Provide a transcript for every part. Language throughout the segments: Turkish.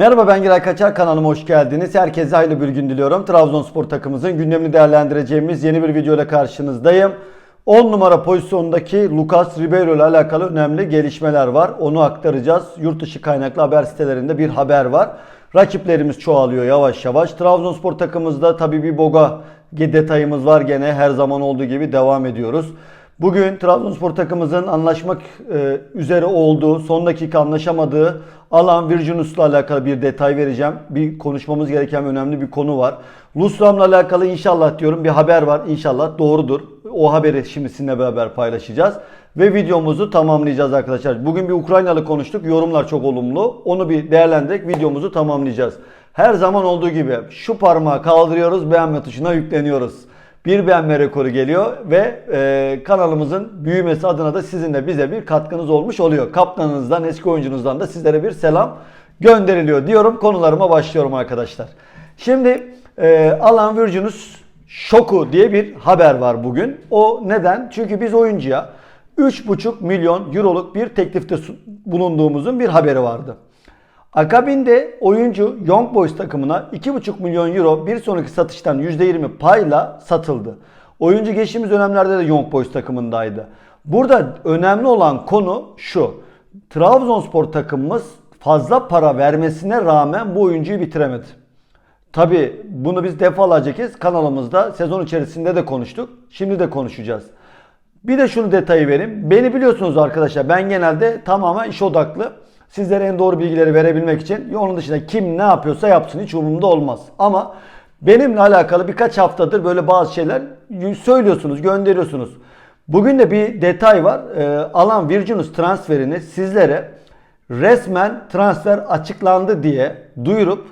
Merhaba ben Giray Kaçar kanalıma hoş geldiniz. Herkese hayırlı bir gün diliyorum. Trabzonspor takımımızın gündemini değerlendireceğimiz yeni bir video ile karşınızdayım. 10 numara pozisyondaki Lucas Ribeiro ile alakalı önemli gelişmeler var. Onu aktaracağız. Yurt dışı kaynaklı haber sitelerinde bir haber var. Rakiplerimiz çoğalıyor yavaş yavaş. Trabzonspor takımımızda tabii bir boga detayımız var gene her zaman olduğu gibi devam ediyoruz. Bugün Trabzonspor takımımızın anlaşmak e, üzere olduğu, son dakika anlaşamadığı Alan Virginus'la alakalı bir detay vereceğim. Bir konuşmamız gereken önemli bir konu var. Lusram'la alakalı inşallah diyorum bir haber var. İnşallah doğrudur. O haberi şimdi sizinle beraber paylaşacağız. Ve videomuzu tamamlayacağız arkadaşlar. Bugün bir Ukraynalı konuştuk. Yorumlar çok olumlu. Onu bir değerlendirerek videomuzu tamamlayacağız. Her zaman olduğu gibi şu parmağı kaldırıyoruz. Beğenme tuşuna yükleniyoruz. Bir beğenme rekoru geliyor ve e, kanalımızın büyümesi adına da sizin de bize bir katkınız olmuş oluyor. Kaptanınızdan, eski oyuncunuzdan da sizlere bir selam gönderiliyor diyorum. Konularıma başlıyorum arkadaşlar. Şimdi e, Alan Virginus şoku diye bir haber var bugün. O neden? Çünkü biz oyuncuya 3,5 milyon euroluk bir teklifte bulunduğumuzun bir haberi vardı. Akabinde oyuncu Young Boys takımına 2,5 milyon euro bir sonraki satıştan %20 payla satıldı. Oyuncu geçtiğimiz dönemlerde de Young Boys takımındaydı. Burada önemli olan konu şu. Trabzonspor takımımız fazla para vermesine rağmen bu oyuncuyu bitiremedi. Tabi bunu biz defalarca kez kanalımızda sezon içerisinde de konuştuk. Şimdi de konuşacağız. Bir de şunu detayı vereyim. Beni biliyorsunuz arkadaşlar ben genelde tamamen iş odaklı. Sizlere en doğru bilgileri verebilmek için onun dışında kim ne yapıyorsa yapsın hiç umurumda olmaz. Ama benimle alakalı birkaç haftadır böyle bazı şeyler söylüyorsunuz, gönderiyorsunuz. Bugün de bir detay var. Ee, Alan Virginus transferini sizlere resmen transfer açıklandı diye duyurup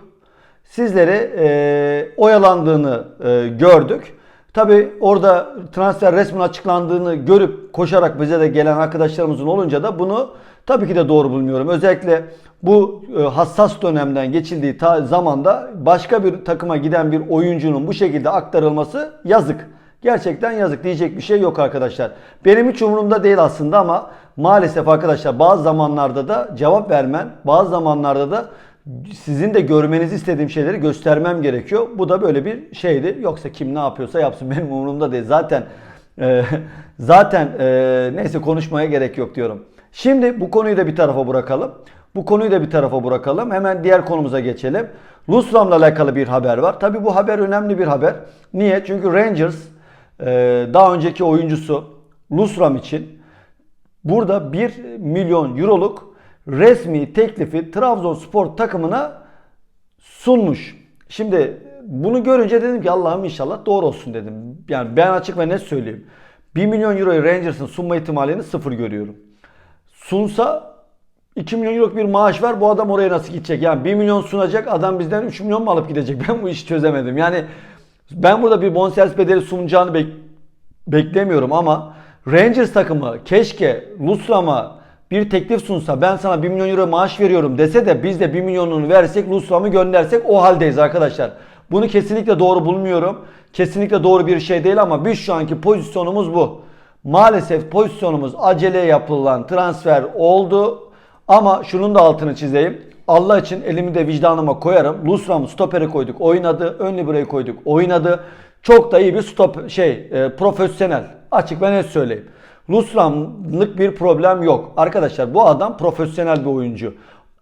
sizlere e, oyalandığını e, gördük. Tabi orada transfer resmen açıklandığını görüp koşarak bize de gelen arkadaşlarımızın olunca da bunu tabii ki de doğru bulmuyorum. Özellikle bu e, hassas dönemden geçildiği ta- zamanda başka bir takıma giden bir oyuncunun bu şekilde aktarılması yazık. Gerçekten yazık diyecek bir şey yok arkadaşlar. Benim hiç umurumda değil aslında ama maalesef arkadaşlar bazı zamanlarda da cevap vermen, bazı zamanlarda da sizin de görmenizi istediğim şeyleri göstermem gerekiyor. Bu da böyle bir şeydi. Yoksa kim ne yapıyorsa yapsın benim umurumda değil. Zaten e, zaten e, neyse konuşmaya gerek yok diyorum. Şimdi bu konuyu da bir tarafa bırakalım. Bu konuyu da bir tarafa bırakalım. Hemen diğer konumuza geçelim. Lusram'la alakalı bir haber var. Tabi bu haber önemli bir haber. Niye? Çünkü Rangers e, daha önceki oyuncusu Lusram için burada 1 milyon euroluk resmi teklifi Trabzonspor takımına sunmuş. Şimdi bunu görünce dedim ki Allah'ım inşallah doğru olsun dedim. Yani ben açık ve net söyleyeyim. 1 milyon euroyu Rangers'ın sunma ihtimalini sıfır görüyorum. Sunsa 2 milyon euroluk bir maaş var bu adam oraya nasıl gidecek? Yani 1 milyon sunacak adam bizden 3 milyon mu alıp gidecek? Ben bu işi çözemedim. Yani ben burada bir bonservis bedeli sunacağını bek beklemiyorum ama Rangers takımı keşke Lusram'a bir teklif sunsa ben sana 1 milyon euro maaş veriyorum dese de biz de 1 milyonunu versek Lusram'ı göndersek o haldeyiz arkadaşlar. Bunu kesinlikle doğru bulmuyorum. Kesinlikle doğru bir şey değil ama biz şu anki pozisyonumuz bu. Maalesef pozisyonumuz acele yapılan transfer oldu. Ama şunun da altını çizeyim. Allah için elimi de vicdanıma koyarım. Lusram'ı stopere koyduk oynadı. Ön libero'yu koyduk oynadı. Çok da iyi bir stop şey e, profesyonel. Açık ve net söyleyeyim. Lusram'lık bir problem yok. Arkadaşlar bu adam profesyonel bir oyuncu.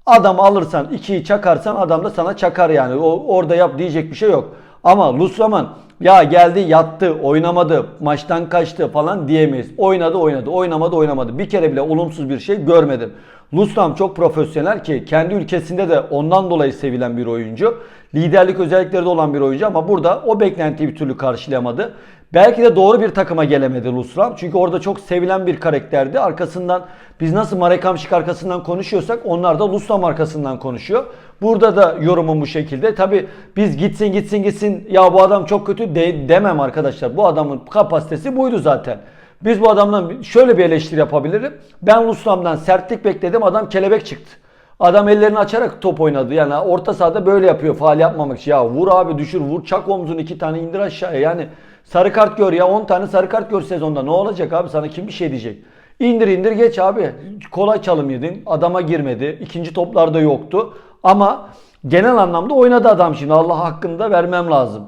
Adam alırsan ikiyi çakarsan adam da sana çakar yani. O, orada yap diyecek bir şey yok. Ama Lusraman ya geldi yattı oynamadı maçtan kaçtı falan diyemeyiz. Oynadı oynadı oynamadı oynamadı. Bir kere bile olumsuz bir şey görmedim. Lusram çok profesyonel ki kendi ülkesinde de ondan dolayı sevilen bir oyuncu. Liderlik özellikleri de olan bir oyuncu ama burada o beklentiyi bir türlü karşılayamadı. Belki de doğru bir takıma gelemedi Lusram. Çünkü orada çok sevilen bir karakterdi. Arkasından biz nasıl Marek Hamşik arkasından konuşuyorsak onlar da Lusram arkasından konuşuyor. Burada da yorumum bu şekilde. Tabi biz gitsin gitsin gitsin ya bu adam çok kötü de, demem arkadaşlar. Bu adamın kapasitesi buydu zaten. Biz bu adamdan şöyle bir eleştiri yapabilirim. Ben Lusram'dan sertlik bekledim adam kelebek çıktı. Adam ellerini açarak top oynadı. Yani orta sahada böyle yapıyor faal yapmamak için. Ya vur abi düşür vur çak omzunu iki tane indir aşağıya. Yani sarı kart gör ya 10 tane sarı kart gör sezonda. Ne olacak abi sana kim bir şey diyecek? İndir indir geç abi. Kolay çalım yedin. Adama girmedi. İkinci toplarda yoktu. Ama genel anlamda oynadı adam şimdi. Allah hakkını da vermem lazım.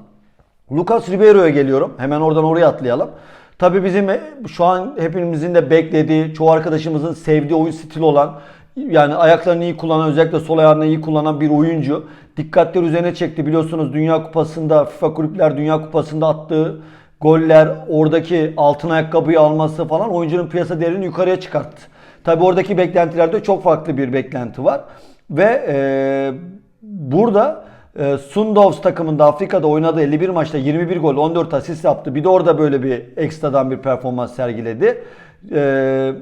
Lucas Ribeiro'ya geliyorum. Hemen oradan oraya atlayalım. Tabii bizim e, şu an hepimizin de beklediği, çoğu arkadaşımızın sevdiği oyun stili olan yani ayaklarını iyi kullanan, özellikle sol ayağını iyi kullanan bir oyuncu. Dikkatleri üzerine çekti. Biliyorsunuz Dünya Kupası'nda, FIFA Kulüpler Dünya Kupası'nda attığı goller, oradaki altın ayakkabıyı alması falan oyuncunun piyasa değerini yukarıya çıkarttı. Tabii oradaki beklentilerde çok farklı bir beklenti var. Ve e, burada e, Sundowns takımında Afrika'da oynadığı 51 maçta 21 gol 14 asist yaptı. Bir de orada böyle bir ekstradan bir performans sergiledi. E,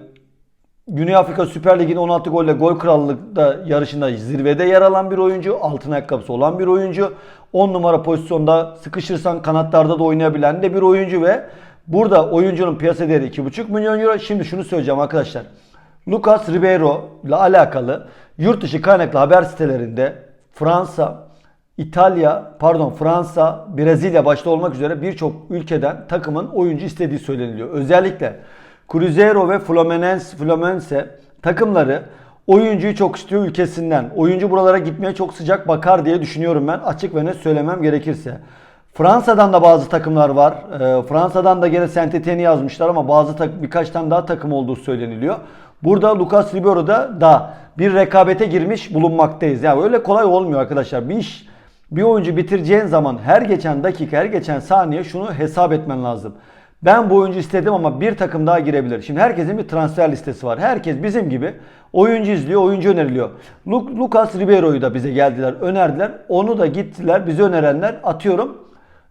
Güney Afrika Süper Ligi'nin 16 golle gol krallıkta yarışında zirvede yer alan bir oyuncu. Altın ayakkabısı olan bir oyuncu. 10 numara pozisyonda sıkışırsan kanatlarda da oynayabilen de bir oyuncu ve burada oyuncunun piyasa değeri 2,5 milyon euro. Şimdi şunu söyleyeceğim arkadaşlar. Lucas Ribeiro ile alakalı yurt dışı kaynaklı haber sitelerinde Fransa, İtalya, pardon Fransa, Brezilya başta olmak üzere birçok ülkeden takımın oyuncu istediği söyleniliyor. Özellikle Cruzeiro ve Fluminense, Fluminense takımları oyuncuyu çok istiyor ülkesinden. Oyuncu buralara gitmeye çok sıcak bakar diye düşünüyorum ben. Açık ve net söylemem gerekirse. Fransa'dan da bazı takımlar var. Ee, Fransa'dan da gene Saint-Étienne'i yazmışlar ama bazı tak- birkaç tane daha takım olduğu söyleniliyor. Burada Lucas Ribeiro'da da bir rekabete girmiş bulunmaktayız. Yani öyle kolay olmuyor arkadaşlar. Bir iş bir oyuncu bitireceğin zaman her geçen dakika, her geçen saniye şunu hesap etmen lazım. Ben bu oyuncu istedim ama bir takım daha girebilir. Şimdi herkesin bir transfer listesi var. Herkes bizim gibi oyuncu izliyor, oyuncu öneriliyor. Lu- Lucas Ribeiro'yu da bize geldiler, önerdiler. Onu da gittiler, bize önerenler atıyorum.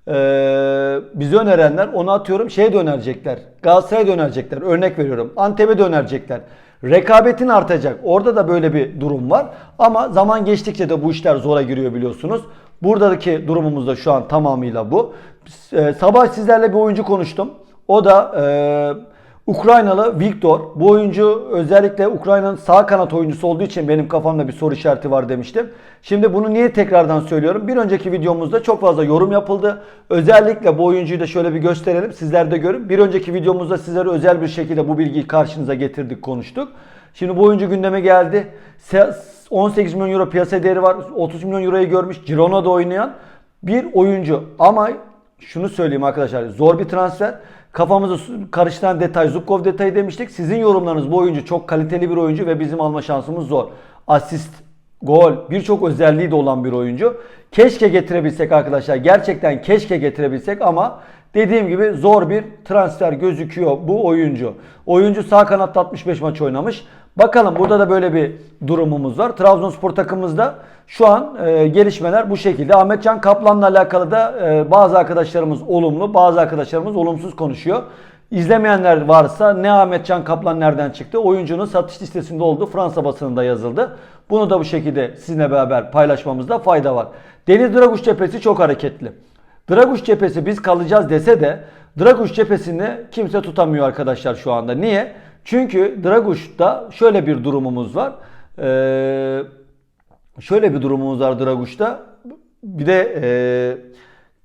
Ee, bize önerenler onu atıyorum şeye de önerecekler. Galatasaray'a da önerecekler. Örnek veriyorum. Antep'e de önerecekler. Rekabetin artacak. Orada da böyle bir durum var. Ama zaman geçtikçe de bu işler zora giriyor biliyorsunuz. Buradaki durumumuz da şu an tamamıyla bu. Ee, sabah sizlerle bir oyuncu konuştum. O da e, Ukraynalı Viktor. Bu oyuncu özellikle Ukrayna'nın sağ kanat oyuncusu olduğu için benim kafamda bir soru işareti var demiştim. Şimdi bunu niye tekrardan söylüyorum? Bir önceki videomuzda çok fazla yorum yapıldı. Özellikle bu oyuncuyu da şöyle bir gösterelim. Sizler de görün. Bir önceki videomuzda sizlere özel bir şekilde bu bilgiyi karşınıza getirdik, konuştuk. Şimdi bu oyuncu gündeme geldi. Se- 18 milyon euro piyasa değeri var. 30 milyon euroyu görmüş. Girona'da oynayan bir oyuncu. Ama şunu söyleyeyim arkadaşlar. Zor bir transfer. Kafamızı karıştıran detay Zubkov detayı demiştik. Sizin yorumlarınız bu oyuncu çok kaliteli bir oyuncu ve bizim alma şansımız zor. Asist, gol, birçok özelliği de olan bir oyuncu. Keşke getirebilsek arkadaşlar. Gerçekten keşke getirebilsek ama dediğim gibi zor bir transfer gözüküyor bu oyuncu. Oyuncu sağ kanatta 65 maç oynamış. Bakalım burada da böyle bir durumumuz var. Trabzonspor takımımızda şu an e, gelişmeler bu şekilde. Ahmetcan Kaplan'la alakalı da e, bazı arkadaşlarımız olumlu, bazı arkadaşlarımız olumsuz konuşuyor. İzlemeyenler varsa ne Ahmetcan Kaplan nereden çıktı? Oyuncunun satış listesinde olduğu Fransa basınında yazıldı. Bunu da bu şekilde sizinle beraber paylaşmamızda fayda var. Deniz Draguş cephesi çok hareketli. Draguş cephesi biz kalacağız dese de Draguş cephesini kimse tutamıyor arkadaşlar şu anda. Niye? Çünkü Draguş'ta şöyle bir durumumuz var. Ee, şöyle bir durumumuz var Draguş'ta. Bir de e,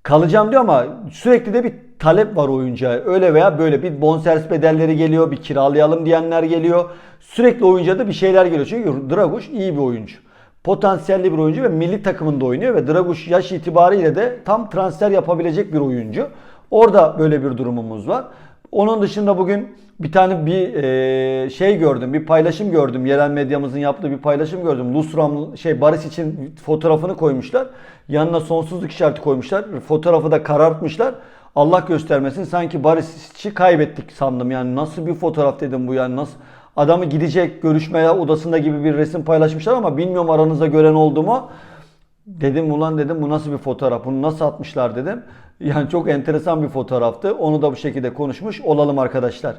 kalacağım diyor ama sürekli de bir talep var oyuncuya. Öyle veya böyle bir bonservis bedelleri geliyor, bir kiralayalım diyenler geliyor. Sürekli oyuncuya da bir şeyler geliyor. Çünkü Draguş iyi bir oyuncu. Potansiyelli bir oyuncu ve milli takımında oynuyor ve Draguş yaş itibariyle de tam transfer yapabilecek bir oyuncu. Orada böyle bir durumumuz var. Onun dışında bugün bir tane bir e, şey gördüm, bir paylaşım gördüm. Yerel medyamızın yaptığı bir paylaşım gördüm. Lusram şey Barış için fotoğrafını koymuşlar. Yanına sonsuzluk işareti koymuşlar. Fotoğrafı da karartmışlar. Allah göstermesin sanki Barış'ı kaybettik sandım. Yani nasıl bir fotoğraf dedim bu yani nasıl adamı gidecek görüşmeye odasında gibi bir resim paylaşmışlar ama bilmiyorum aranızda gören oldu mu. Dedim ulan dedim bu nasıl bir fotoğraf? Bunu nasıl atmışlar dedim. Yani çok enteresan bir fotoğraftı. Onu da bu şekilde konuşmuş olalım arkadaşlar.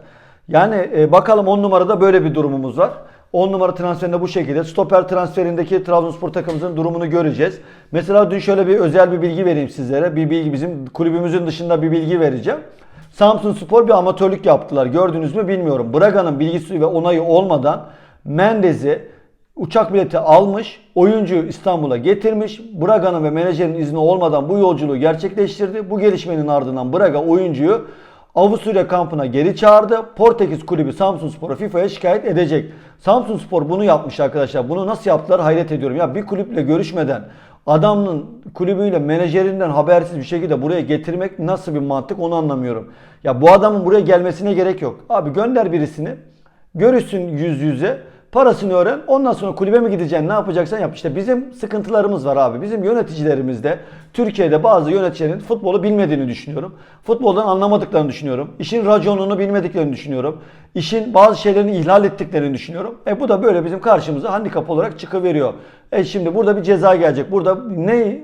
Yani e, bakalım 10 numarada böyle bir durumumuz var. 10 numara transferinde bu şekilde. Stoper transferindeki Trabzonspor takımımızın durumunu göreceğiz. Mesela dün şöyle bir özel bir bilgi vereyim sizlere. Bir bilgi bizim kulübümüzün dışında bir bilgi vereceğim. Samsun Spor bir amatörlük yaptılar. Gördünüz mü bilmiyorum. Braga'nın bilgisi ve onayı olmadan Mendez'i uçak bileti almış, oyuncuyu İstanbul'a getirmiş. Braga'nın ve menajerin izni olmadan bu yolculuğu gerçekleştirdi. Bu gelişmenin ardından Braga oyuncuyu Avusturya kampına geri çağırdı. Portekiz kulübü Samsunspor'u FIFA'ya şikayet edecek. Samsunspor bunu yapmış arkadaşlar. Bunu nasıl yaptılar hayret ediyorum. Ya bir kulüple görüşmeden adamın kulübüyle menajerinden habersiz bir şekilde buraya getirmek nasıl bir mantık onu anlamıyorum. Ya bu adamın buraya gelmesine gerek yok. Abi gönder birisini. Görüşsün yüz yüze. Parasını öğren. Ondan sonra kulübe mi gideceksin? Ne yapacaksan yap. İşte bizim sıkıntılarımız var abi. Bizim yöneticilerimizde Türkiye'de bazı yöneticilerin futbolu bilmediğini düşünüyorum. Futboldan anlamadıklarını düşünüyorum. İşin raconunu bilmediklerini düşünüyorum. İşin bazı şeylerini ihlal ettiklerini düşünüyorum. E bu da böyle bizim karşımıza handikap olarak çıkıveriyor. E şimdi burada bir ceza gelecek. Burada ne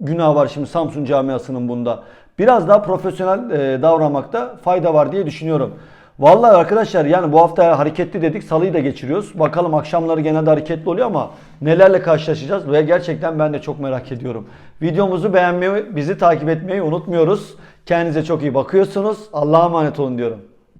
günah var şimdi Samsun camiasının bunda? Biraz daha profesyonel e, davranmakta fayda var diye düşünüyorum. Vallahi arkadaşlar yani bu hafta hareketli dedik. Salıyı da geçiriyoruz. Bakalım akşamları genelde hareketli oluyor ama nelerle karşılaşacağız ve gerçekten ben de çok merak ediyorum. Videomuzu beğenmeyi, bizi takip etmeyi unutmuyoruz. Kendinize çok iyi bakıyorsunuz. Allah'a emanet olun diyorum.